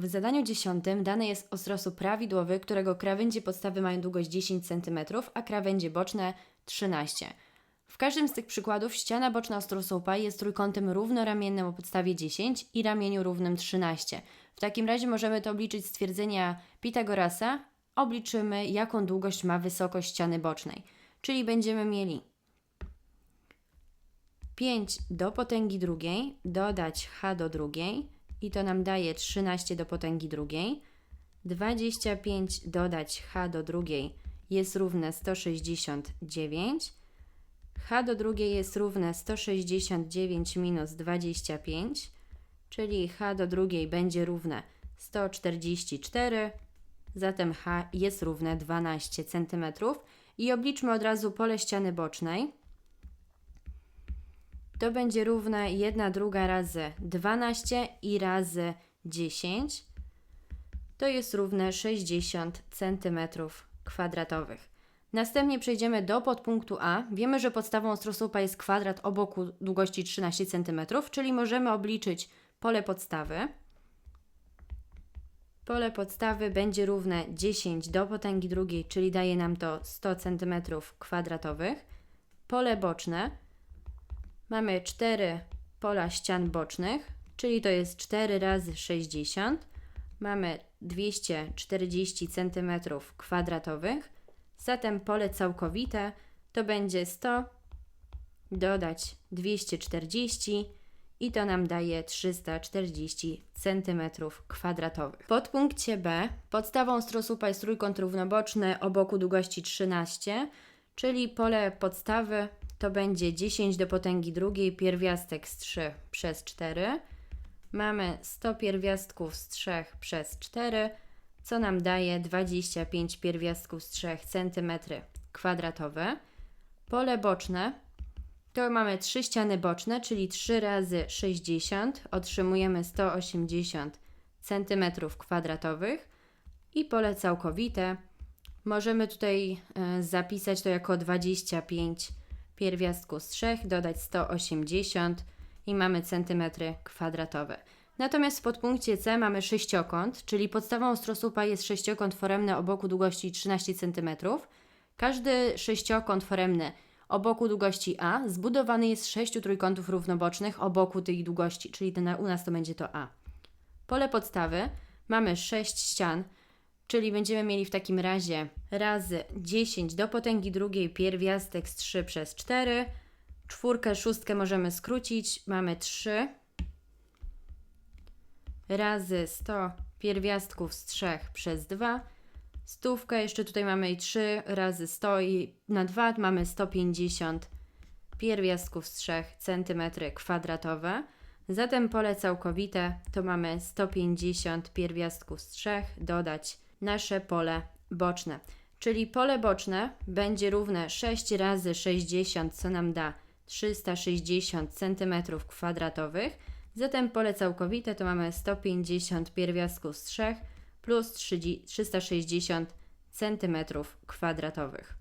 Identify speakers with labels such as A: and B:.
A: W zadaniu dziesiątym dane jest ostrosu prawidłowy, którego krawędzie podstawy mają długość 10 cm, a krawędzie boczne 13 W każdym z tych przykładów ściana boczna ostrosołupa jest trójkątem równoramiennym o podstawie 10 i ramieniu równym 13. W takim razie możemy to obliczyć z stwierdzenia Pitagorasa. Obliczymy, jaką długość ma wysokość ściany bocznej. Czyli będziemy mieli 5 do potęgi drugiej dodać h do drugiej i to nam daje 13 do potęgi drugiej. 25 dodać h do drugiej jest równe 169. h do drugiej jest równe 169 minus 25, czyli h do drugiej będzie równe 144. Zatem h jest równe 12 cm. I obliczmy od razu pole ściany bocznej. To będzie równe 1 druga razy 12 i razy 10. To jest równe 60 cm kwadratowych. Następnie przejdziemy do podpunktu A. Wiemy, że podstawą ostrosupa jest kwadrat o boku długości 13 cm, czyli możemy obliczyć pole podstawy. Pole podstawy będzie równe 10 do potęgi drugiej, czyli daje nam to 100 cm kwadratowych. Pole boczne mamy 4 pola ścian bocznych, czyli to jest 4 razy 60. Mamy 240 cm kwadratowych. Zatem pole całkowite to będzie 100 dodać 240 i to nam daje 340 cm kwadratowych. W podpunkcie B podstawą strosupa jest trójkąt równoboczny o boku długości 13, czyli pole podstawy to będzie 10 do potęgi drugiej pierwiastek z 3 przez 4. Mamy 100 pierwiastków z 3 przez 4, co nam daje 25 pierwiastków z 3 cm kwadratowe. Pole boczne. To mamy trzy ściany boczne, czyli 3 razy 60, otrzymujemy 180 cm kwadratowych. I pole całkowite. Możemy tutaj e, zapisać to jako 25 pierwiastku z 3, dodać 180 i mamy centymetry kwadratowe. Natomiast w podpunkcie C mamy sześciokąt, czyli podstawą ostrosupa jest sześciokąt foremny o boku długości 13 cm. Każdy sześciokąt foremny o boku długości A zbudowany jest z sześciu trójkątów równobocznych o boku tej długości, czyli u nas to będzie to A. Pole podstawy mamy 6 ścian, czyli będziemy mieli w takim razie razy 10 do potęgi drugiej pierwiastek z 3 przez 4. Czwórkę, szóstkę możemy skrócić, mamy 3 razy 100 pierwiastków z 3 przez 2 Stówkę, jeszcze tutaj mamy i 3 razy 100 i na 2 mamy 150 pierwiastków z 3 cm kwadratowe. Zatem pole całkowite to mamy 150 pierwiastków z 3 dodać nasze pole boczne. Czyli pole boczne będzie równe 6 razy 60, co nam da 360 cm kwadratowych. Zatem pole całkowite to mamy 150 pierwiastków z 3 plus 360 cm kwadratowych.